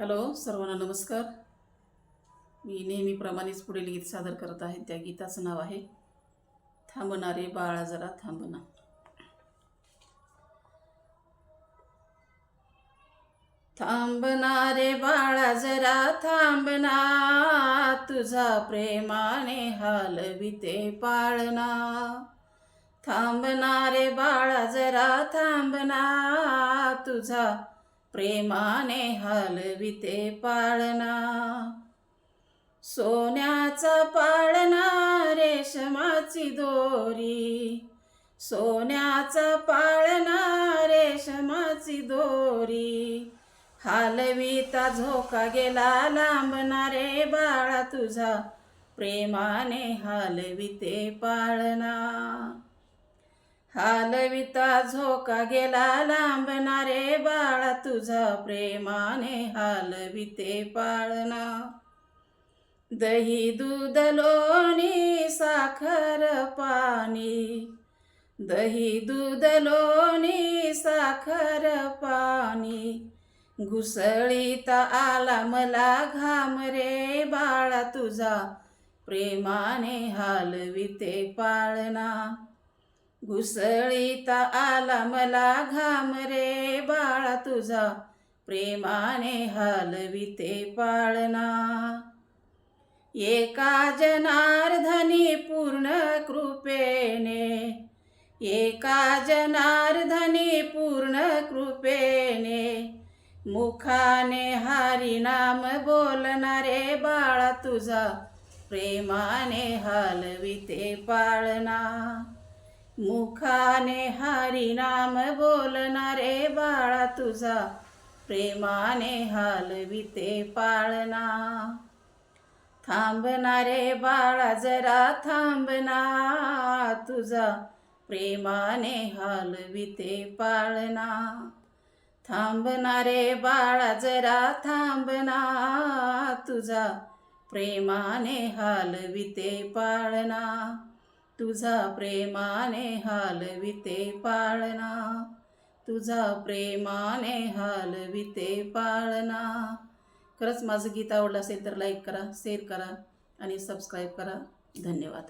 Hello सर्वांना नमस्कार. मी नेहमीप्रमाणेच पुढील गीत सादर करत आहे. त्या गीताचं नाव आहे थांबणारे बाळा जरा थांबना. थांबणारे बाळा जरा थांबना. तुझा प्रेमाने हालविते पाळना थांबणारे बाळा जरा थांबना. तुझा प्रेमाने हलविते पाळणा. सोन्याचा पाळणा रेशमाची दोरी. सोन्याचा पाळणा रेशमाची दोरी. हालविता झोका गेला लांबणारे बाळा तुझा. प्रेमाने हालविते पाळणा. हालविता झोका गेला लांबणारे बाळा तुझा प्रेमाने हालविते पाळणा. दही दूध लोणी साखर पाणी. दही दूध लोणी साखर पाणी. घुसळीता आला मला घाम रे बाळा तुझा प्रेमाने हालविते पाळणा. घुसळीत आला मला घाम रे बाळा तुझा. प्रेमाने हलविते पाळणा. एका जनार्धनी पूर्ण कृपेने एका जनार्धनी पूर्ण कृपेने मुखाने हरिनाम बोलणारे बाळा तुझा. प्रेमाने हलविते पाळणा. मुखाने हरिनाम बोलणारे बाळा तुझा. प्रेमाने हलविते पाळणा. थांबणारे बाळा जरा थांबना तुझा. प्रेमाने हलविते पाळणा. थांबणारे बाळा जरा थांबना तुझा. प्रेमाने हलविते पाळणा. तुझा प्रेमाने हालविते पाळणा. तुझा प्रेमाने हालविते पाळणा. खरंच माझं गीत आवडलं असेल तर लाईक करा शेअर करा आणि सबस्क्राईब करा. धन्यवाद.